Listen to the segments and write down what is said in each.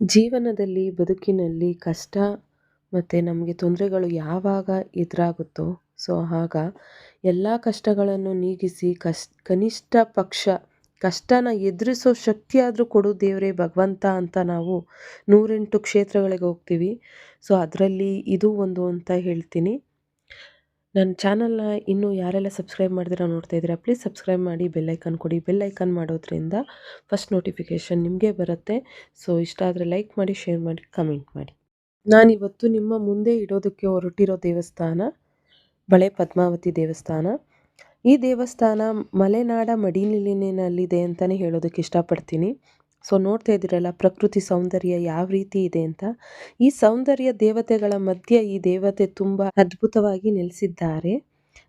ಜೀವನದಲ್ಲಿ, ಬದುಕಿನಲ್ಲಿ ಕಷ್ಟ ಮತ್ತು ನಮಗೆ ತೊಂದರೆಗಳು ಯಾವಾಗ ಎದುರಾಗುತ್ತೋ, ಸೊ ಆಗ ಎಲ್ಲ ಕಷ್ಟಗಳನ್ನು ನೀಗಿಸಿ ಕಷ್ ಕನಿಷ್ಠ ಪಕ್ಷ, ಕಷ್ಟನ ಎದುರಿಸೋ ಶಕ್ತಿಯಾದರೂ ಕೊಡು ದೇವರೇ ಭಗವಂತ ಅಂತ ನಾವು ನೂರೆಂಟು ಕ್ಷೇತ್ರಗಳಿಗೆ ಹೋಗ್ತೀವಿ. ಸೊ ಅದರಲ್ಲಿ ಇದು ಒಂದು ಅಂತ ಹೇಳ್ತೀನಿ. ನನ್ನ ಚಾನಲ್ನ ಇನ್ನೂ ಯಾರೆಲ್ಲ ಸಬ್ಸ್ಕ್ರೈಬ್ ಮಾಡಿದಿರೋ ನೋಡ್ತಾ ಇದ್ದೀರಾ, ಪ್ಲೀಸ್ ಸಬ್ಸ್ಕ್ರೈಬ್ ಮಾಡಿ ಬೆಲ್ಲೈಕನ್ ಕೊಡಿ. ಬೆಲ್ಲೈಕನ್ ಮಾಡೋದ್ರಿಂದ ಫಸ್ಟ್ ನೋಟಿಫಿಕೇಷನ್ ನಿಮಗೆ ಬರುತ್ತೆ. ಸೊ, ಇಷ್ಟ ಆದರೆ ಲೈಕ್ ಮಾಡಿ, ಶೇರ್ ಮಾಡಿ, ಕಮೆಂಟ್ ಮಾಡಿ. ನಾನಿವತ್ತು ನಿಮ್ಮ ಮುಂದೆ ಇಡೋದಕ್ಕೆ ಹೊರಟಿರೋ ದೇವಸ್ಥಾನ ಬಳೆ ಪದ್ಮಾವತಿ ದೇವಸ್ಥಾನ. ಈ ದೇವಸ್ಥಾನ ಮಲೆನಾಡ ಮಡಿಲಿನಲ್ಲಿದೆ ಅಂತಲೇ ಹೇಳೋದಕ್ಕೆ ಇಷ್ಟಪಡ್ತೀನಿ. ಸೊ ನೋಡ್ತಾ ಇದ್ದೀರಲ್ಲ, ಪ್ರಕೃತಿ ಸೌಂದರ್ಯ ಯಾವ ರೀತಿ ಇದೆ ಅಂತ. ಈ ಸೌಂದರ್ಯ ದೇವತೆಗಳ ಮಧ್ಯೆ ಈ ದೇವತೆ ತುಂಬ ಅದ್ಭುತವಾಗಿ ನೆಲೆಸಿದ್ದಾರೆ.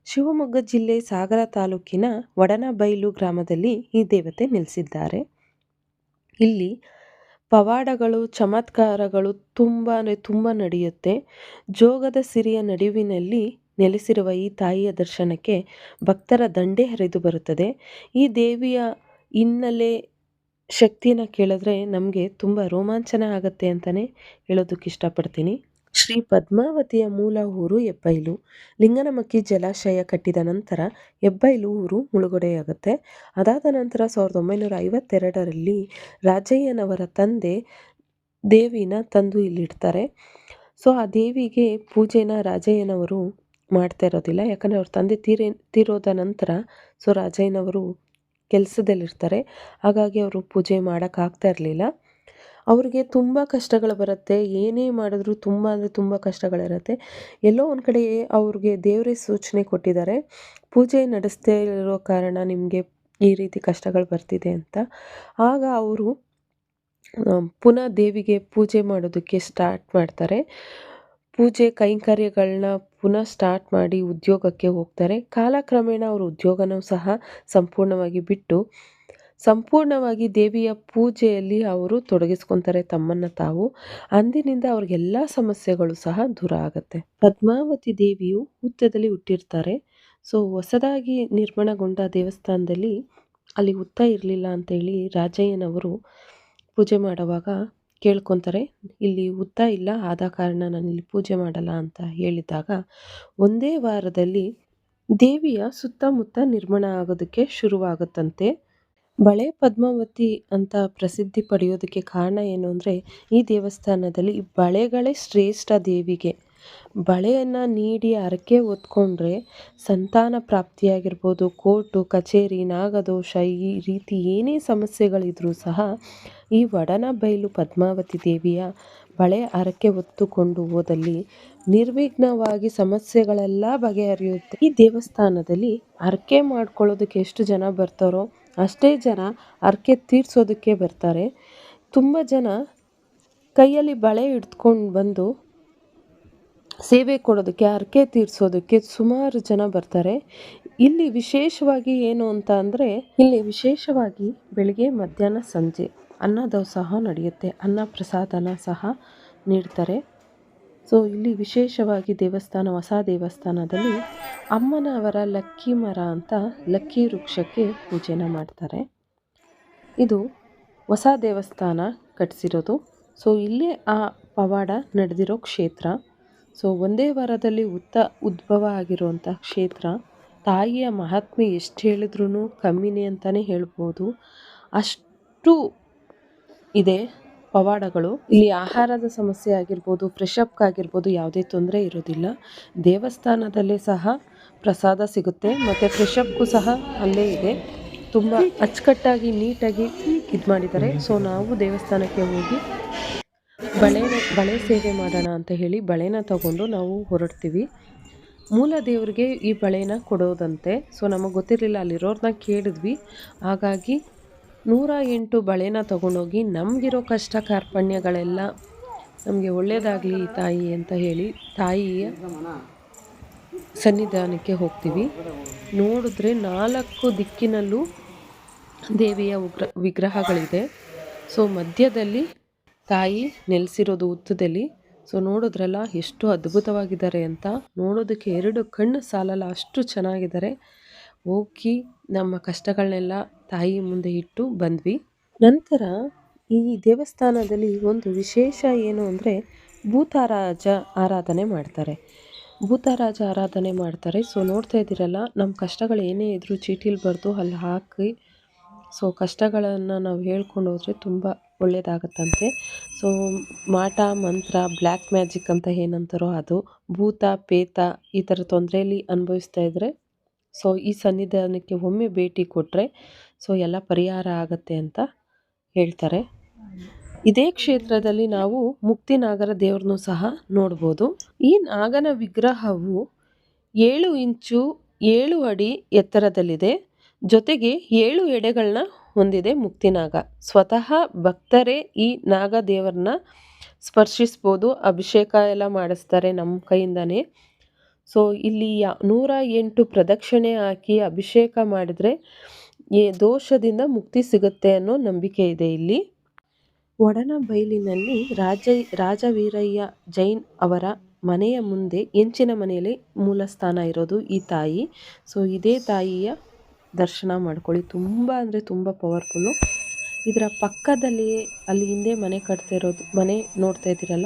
ಶಿವಮೊಗ್ಗ ಜಿಲ್ಲೆ ಸಾಗರ ತಾಲೂಕಿನ ವಡನಬೈಲು ಗ್ರಾಮದಲ್ಲಿ ಈ ದೇವತೆ ನೆಲೆಸಿದ್ದಾರೆ. ಇಲ್ಲಿ ಪವಾಡಗಳು, ಚಮತ್ಕಾರಗಳು ತುಂಬ ಅಂದರೆ ತುಂಬ ನಡೆಯುತ್ತೆ. ಜೋಗದ ಸಿರಿಯ ನಡುವಿನಲ್ಲಿ ನೆಲೆಸಿರುವ ಈ ತಾಯಿಯ ದರ್ಶನಕ್ಕೆ ಭಕ್ತರ ದಂಡೆ ಹರಿದು ಬರುತ್ತದೆ. ಈ ದೇವಿಯ ಹಿನ್ನೆಲೆ ಶಕ್ತಿನ ಕೇಳಿದ್ರೆ ನಮಗೆ ತುಂಬ ರೋಮಾಂಚನ ಆಗುತ್ತೆ ಅಂತಲೇ ಹೇಳೋದಕ್ಕೆ ಇಷ್ಟಪಡ್ತೀನಿ. ಶ್ರೀ ಪದ್ಮಾವತಿಯ ಮೂಲ ಊರು ಹೆಬ್ಬೈಲು. ಲಿಂಗನಮಕ್ಕಿ ಜಲಾಶಯ ಕಟ್ಟಿದ ನಂತರ ಹೆಬ್ಬೈಲು ಊರು ಮುಳುಗಡೆಯಾಗುತ್ತೆ. ಅದಾದ ನಂತರ ಸಾವಿರದ ಒಂಬೈನೂರ ಐವತ್ತೆರಡರಲ್ಲಿ ರಾಜಯ್ಯನವರ ತಂದೆ ದೇವಿನ ತಂದು ಇಲ್ಲಿಡ್ತಾರೆ. ಸೊ, ಆ ದೇವಿಗೆ ಪೂಜೆನ ರಾಜಯ್ಯನವರು ಮಾಡ್ತಾ ಇರೋದಿಲ್ಲ. ಯಾಕಂದರೆ ಅವ್ರ ತಂದೆ ತೀರಿ, ತೀರೋದ ನಂತರ ಸೊ, ರಾಜಯ್ಯನವರು ಕೆಲಸದಲ್ಲಿರ್ತಾರೆ. ಹಾಗಾಗಿ ಅವರು ಪೂಜೆ ಮಾಡೋಕ್ಕಾಗ್ತಾ ಇರಲಿಲ್ಲ. ಅವ್ರಿಗೆ ತುಂಬ ಕಷ್ಟಗಳು ಬರುತ್ತೆ. ಏನೇ ಮಾಡಿದ್ರು ತುಂಬ ಅಂದರೆ ತುಂಬ ಕಷ್ಟಗಳಿರುತ್ತೆ. ಎಲ್ಲೋ ಒಂದು ಕಡೆ ಅವ್ರಿಗೆ ದೇವರೇ ಸೂಚನೆ ಕೊಟ್ಟಿದ್ದಾರೆ. ಪೂಜೆ ನಡೆಸದೇ ಇರೋ ಕಾರಣ ನಿಮಗೆ ಈ ರೀತಿ ಕಷ್ಟಗಳು ಬರ್ತಿದೆ ಅಂತ. ಆಗ ಅವರು ಪುನಃ ದೇವಿಗೆ ಪೂಜೆ ಮಾಡೋದಕ್ಕೆ ಸ್ಟಾರ್ಟ್ ಮಾಡ್ತಾರೆ. ಪೂಜೆ ಕೈಂಕರ್ಯಗಳನ್ನ ಪುನಃ ಸ್ಟಾರ್ಟ್ ಮಾಡಿ ಉದ್ಯೋಗಕ್ಕೆ ಹೋಗ್ತಾರೆ. ಕಾಲಕ್ರಮೇಣ ಅವರು ಉದ್ಯೋಗನೂ ಸಹ ಸಂಪೂರ್ಣವಾಗಿ ಬಿಟ್ಟು, ಸಂಪೂರ್ಣವಾಗಿ ದೇವಿಯ ಪೂಜೆಯಲ್ಲಿ ಅವರು ತೊಡಗಿಸ್ಕೊತಾರೆ ತಮ್ಮನ್ನು ತಾವು. ಅಂದಿನಿಂದ ಅವ್ರಿಗೆಲ್ಲ ಸಮಸ್ಯೆಗಳು ಸಹ ದೂರ ಆಗುತ್ತೆ. ಪದ್ಮಾವತಿ ದೇವಿಯು ಹುತ್ತದಲ್ಲಿ ಹುಟ್ಟಿರ್ತಾರೆ. ಸೊ ಹೊಸದಾಗಿ ನಿರ್ಮಾಣಗೊಂಡ ದೇವಸ್ಥಾನದಲ್ಲಿ ಅಲ್ಲಿ ಹುತ್ತ ಇರಲಿಲ್ಲ ಅಂತೇಳಿ ರಾಜಯ್ಯನವರು ಪೂಜೆ ಮಾಡುವಾಗ ಕೇಳ್ಕೊತಾರೆ, ಇಲ್ಲಿ ಹುತ್ತ ಇಲ್ಲ, ಆದ ಕಾರಣ ನಾನು ಇಲ್ಲಿ ಪೂಜೆ ಮಾಡಲ್ಲ ಅಂತ ಹೇಳಿದಾಗ, ಒಂದೇ ವಾರದಲ್ಲಿ ದೇವಿಯ ಸುತ್ತಮುತ್ತ ನಿರ್ಮಾಣ ಆಗೋದಕ್ಕೆ ಶುರುವಾಗುತ್ತಂತೆ. ಬಳೆ ಪದ್ಮಾವತಿ ಅಂತ ಪ್ರಸಿದ್ಧಿ ಪಡೆಯೋದಕ್ಕೆ ಕಾರಣ ಏನು ಅಂದರೆ, ಈ ದೇವಸ್ಥಾನದಲ್ಲಿ ಬಳೆಗಳೇ ಶ್ರೇಷ್ಠ ದೇವಿಗೆ. ಬಳೆಯನ್ನು ನೀಡಿ ಹರಕೆ ಒತ್ಕೊಂಡ್ರೆ ಸಂತಾನ ಪ್ರಾಪ್ತಿಯಾಗಿರ್ಬೋದು. ಕೋರ್ಟು, ಕಚೇರಿ, ನಾಗದೋಷ ಈ ರೀತಿ ಏನೇ ಸಮಸ್ಯೆಗಳಿದ್ರೂ ಸಹ ಈ ವಡನಬೈಲು ಪದ್ಮಾವತಿ ದೇವಿಯ ಬಳೆ ಹರಕೆ ಹೊತ್ತುಕೊಂಡು ಹೋದಲ್ಲಿ ನಿರ್ವಿಘ್ನವಾಗಿ ಸಮಸ್ಯೆಗಳೆಲ್ಲ ಬಗೆಹರಿಯುತ್ತೆ. ಈ ದೇವಸ್ಥಾನದಲ್ಲಿ ಹರಕೆ ಮಾಡ್ಕೊಳ್ಳೋದಕ್ಕೆ ಎಷ್ಟು ಜನ ಬರ್ತಾರೋ ಅಷ್ಟೇ ಜನ ಹರಕೆ ತೀರ್ಸೋದಕ್ಕೆ ಬರ್ತಾರೆ. ತುಂಬ ಜನ ಕೈಯಲ್ಲಿ ಬಳೆ ಹಿಡ್ಕೊಂಡು ಬಂದು ಸೇವೆ ಕೊಡೋದಕ್ಕೆ ಹರಕೆ ತೀರಿಸೋದಕ್ಕೆ ಸುಮಾರು ಜನ ಬರ್ತಾರೆ. ಇಲ್ಲಿ ವಿಶೇಷವಾಗಿ ಏನು ಅಂತ ಅಂದರೆ, ಇಲ್ಲಿ ವಿಶೇಷವಾಗಿ ಬೆಳಿಗ್ಗೆ ಮಧ್ಯಾಹ್ನ ಸಂಜೆ. ಅನ್ನದಾಸೋಹ ನಡೆಯುತ್ತೆ ಅನ್ನ ಪ್ರಸಾದನ ಸಹ ನೀಡ್ತಾರೆ. ಸೊ, ಇಲ್ಲಿ ವಿಶೇಷವಾಗಿ ದೇವಸ್ಥಾನ, ಹೊಸ ದೇವಸ್ಥಾನದಲ್ಲಿ ಅಮ್ಮನವರ ಲಕ್ಕಿ ಮರ ಅಂತ ಲಕ್ಕಿ ವೃಕ್ಷಕ್ಕೆ ಪೂಜೆನ ಮಾಡ್ತಾರೆ. ಇದು ಹೊಸ ದೇವಸ್ಥಾನ ಕಟ್ಟಿಸಿರೋದು ಸೊ, ಇಲ್ಲೇ ಆ ಪವಾಡ ನಡೆದಿರೋ ಕ್ಷೇತ್ರ. ಸೊ, ಒಂದೇ ವಾರದಲ್ಲಿ ಉತ್ತ ಉದ್ಭವ ಆಗಿರುವಂಥ ಕ್ಷೇತ್ರ. ತಾಯಿಯ ಮಹಾತ್ಮೆ ಎಷ್ಟು ಹೇಳಿದ್ರೂ ಕಮ್ಮಿನೇ ಅಂತಲೇ ಹೇಳ್ಬೋದು. ಅಷ್ಟು ಇದೆ. ಪವಾಡಗಳು. ಇಲ್ಲಿ ಆಹಾರದ ಸಮಸ್ಯೆ ಆಗಿರ್ಬೋದು ಫ್ರೆಶಪ್ ಆಗಿರ್ಬೋದು ಯಾವುದೇ ತೊಂದರೆ ಇರೋದಿಲ್ಲ. ದೇವಸ್ಥಾನದಲ್ಲೇ ಸಹ ಪ್ರಸಾದ ಸಿಗುತ್ತೆ. ಮತ್ತು ಫ್ರೆಶಪ್ಗೂ ಸಹ ಅಲ್ಲೇ ಇದೆ. ತುಂಬ ಅಚ್ಚುಕಟ್ಟಾಗಿ, ನೀಟಾಗಿ ಇದು ಮಾಡಿದ್ದಾರೆ. ಸೊ ನಾವು ದೇವಸ್ಥಾನಕ್ಕೆ ಹೋಗಿ ಬಳೆ ಬಳೆ ಸೇವೆ ಮಾಡೋಣ ಅಂತ ಹೇಳಿ ಬಳೆನ ತಗೊಂಡು ನಾವು ಹೊರಡ್ತೀವಿ. ಮೂಲ ದೇವರಿಗೆ ಈ ಬಳೆನ ಕೊಡೋದಂತೆ. ಸೊ ನಮಗೆ ಗೊತ್ತಿರಲಿಲ್ಲ ಅಲ್ಲಿರೋರನ್ನ ಕೇಳಿದ್ವಿ. ಹಾಗಾಗಿ ನೂರ ಎಂಟು ಬಳೆನ ತೊಗೊಂಡೋಗಿ ನಮಗಿರೋ ಕಷ್ಟ ಕಾರ್ಪಣ್ಯಗಳೆಲ್ಲ ನಮಗೆ ಒಳ್ಳೆಯದಾಗಲಿ ತಾಯಿ ಅಂತ ಹೇಳಿ ತಾಯಿಯ ಸನ್ನಿಧಾನಕ್ಕೆ ಹೋಗ್ತೀವಿ. ನೋಡಿದ್ರೆ ನಾಲ್ಕು ದಿಕ್ಕಿನಲ್ಲೂ ದೇವಿಯ ಉಗ್ರ, ವಿಗ್ರಹಗಳಿದೆ. ಸೊ, ಮಧ್ಯದಲ್ಲಿ ತಾಯಿ ನೆಲೆಸಿರೋದು ಉತ್ತದಲ್ಲಿ ಸೊ, ನೋಡಿದ್ರಲ್ಲ ಎಷ್ಟು ಅದ್ಭುತವಾಗಿದ್ದಾರೆ ಅಂತ. ನೋಡೋದಕ್ಕೆ ಎರಡು ಕಣ್ಣು ಸಾಲಲ್ಲ, ಅಷ್ಟು ಚೆನ್ನಾಗಿದ್ದಾರೆ. ಹೋಗಿ ನಮ್ಮ ಕಷ್ಟಗಳನ್ನೆಲ್ಲ ತಾಯಿ ಮುಂದೆ ಇಟ್ಟು ಬಂದ್ವಿ. ನಂತರ ಈ ದೇವಸ್ಥಾನದಲ್ಲಿ ಒಂದು ವಿಶೇಷ ಏನು ಅಂದರೆ ಭೂತಾರಾಜ ಆರಾಧನೆ ಮಾಡ್ತಾರೆ. ಭೂತಾರಾಜ ಆರಾಧನೆ ಮಾಡ್ತಾರೆ. ಸೊ ನೋಡ್ತಾ ಇದ್ದೀರಲ್ಲ ನಮ್ಮ ಕಷ್ಟಗಳು ಏನೇ ಇದ್ದರೂ ಚೀಟಿಲಿ ಬರೆದು ಅಲ್ಲಿ ಹಾಕಿ ಸೊ ಕಷ್ಟಗಳನ್ನು ನಾವು ಹೇಳ್ಕೊಂಡು ಹೋದರೆ ತುಂಬ ಒಳ್ಳೆಯದಾಗತ್ತಂತೆ ಸೊ ಮಾಟ, ಮಂತ್ರ ಬ್ಲ್ಯಾಕ್ ಮ್ಯಾಜಿಕ್ ಅಂತ ಏನಂತಾರೋ ಅದು, ಭೂತ, ಪೇತ ಈ ಥರ ತೊಂದರೆಯಲ್ಲಿ ಅನುಭವಿಸ್ತಾ ಇದ್ದರೆ ಸೊ ಈ ಸನ್ನಿಧಾನಕ್ಕೆ ಒಮ್ಮೆ ಭೇಟಿ ಕೊಟ್ಟರೆ ಸೊ ಎಲ್ಲ ಪರಿಹಾರ ಆಗತ್ತೆ ಅಂತ ಹೇಳ್ತಾರೆ. ಇದೇ ಕ್ಷೇತ್ರದಲ್ಲಿ ನಾವು ಮುಕ್ತಿನಾಗರ ದೇವ್ರನ್ನೂ ಸಹ ನೋಡ್ಬೋದು. ಈ ನಾಗನ ವಿಗ್ರಹವು ಏಳು ಇಂಚು ಏಳು ಅಡಿ ಎತ್ತರದಲ್ಲಿದೆ. ಜೊತೆಗೆ ಏಳು ಎಡೆಗಳನ್ನ ಹೊಂದಿದೆ ಮುಕ್ತಿನಾಗ ಸ್ವತಃ ಭಕ್ತರೇ ಈ ನಾಗ ದೇವರನ್ನ ಸ್ಪರ್ಶಿಸ್ಬೋದು ಅಭಿಷೇಕ ಎಲ್ಲ ಮಾಡಿಸ್ತಾರೆ ನಮ್ಮ ಕೈಯಿಂದನೇ. ಸೊ ಇಲ್ಲಿ ಯಾ ನೂರ ಎಂಟು ಪ್ರದಕ್ಷಿಣೆ ಹಾಕಿ ಅಭಿಷೇಕ ಮಾಡಿದರೆ ಏ ದೋಷದಿಂದ ಮುಕ್ತಿ ಸಿಗುತ್ತೆ ಅನ್ನೋ ನಂಬಿಕೆ ಇದೆ ಇಲ್ಲಿ. ಒಡನ ಬೈಲಿನಲ್ಲಿ ರಾಜ, ರಾಜವೀರಯ್ಯ ಜೈನ್ ಅವರ ಮನೆಯ ಮುಂದೆ ಹೆಂಚಿನ ಮನೆಯಲ್ಲಿ ಮೂಲ ಸ್ಥಾನ ಇರೋದು ಈ ತಾಯಿ. ಸೊ, ಇದೇ ತಾಯಿಯ ದರ್ಶನ ಮಾಡ್ಕೊಳ್ಳಿ. ತುಂಬ ಅಂದರೆ ತುಂಬ ಪವರ್ಫುಲ್ಲು ಇದರ ಪಕ್ಕದಲ್ಲಿಯೇ ಅಲ್ಲಿ ಹಿಂದೆ ಮನೆ ಕಟ್ತಾ ಇರೋದು, ಮನೆ ನೋಡ್ತಾ ಇದ್ದೀರಲ್ಲ?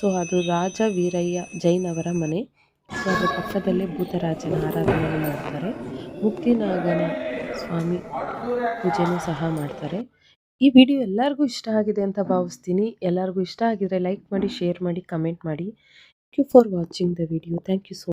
ಸೊ, ಅದು ರಾಜ ವೀರಯ್ಯ ಜೈನ್ ಅವರ ಮನೆ. ಸೊ, ಅದರ ಪಕ್ಕದಲ್ಲೇ ಭೂತರಾಜನ ಆರಾಧನೆ ಮಾಡ್ತಾರೆ. ಮುಕ್ತಿನಾಗನ ಸ್ವಾಮಿ ಪೂಜೆನೂ ಸಹ ಮಾಡ್ತಾರೆ. ಈ ವಿಡಿಯೋ ಎಲ್ಲರಿಗೂ ಇಷ್ಟ ಆಗಿದೆ ಅಂತ ಭಾವಿಸ್ತೀನಿ. ಎಲ್ಲರಿಗೂ ಇಷ್ಟ ಆಗಿದ್ರೆ ಲೈಕ್ ಮಾಡಿ ಶೇರ್ ಮಾಡಿ ಕಮೆಂಟ್ ಮಾಡಿ. Thank you for watching the video thank you so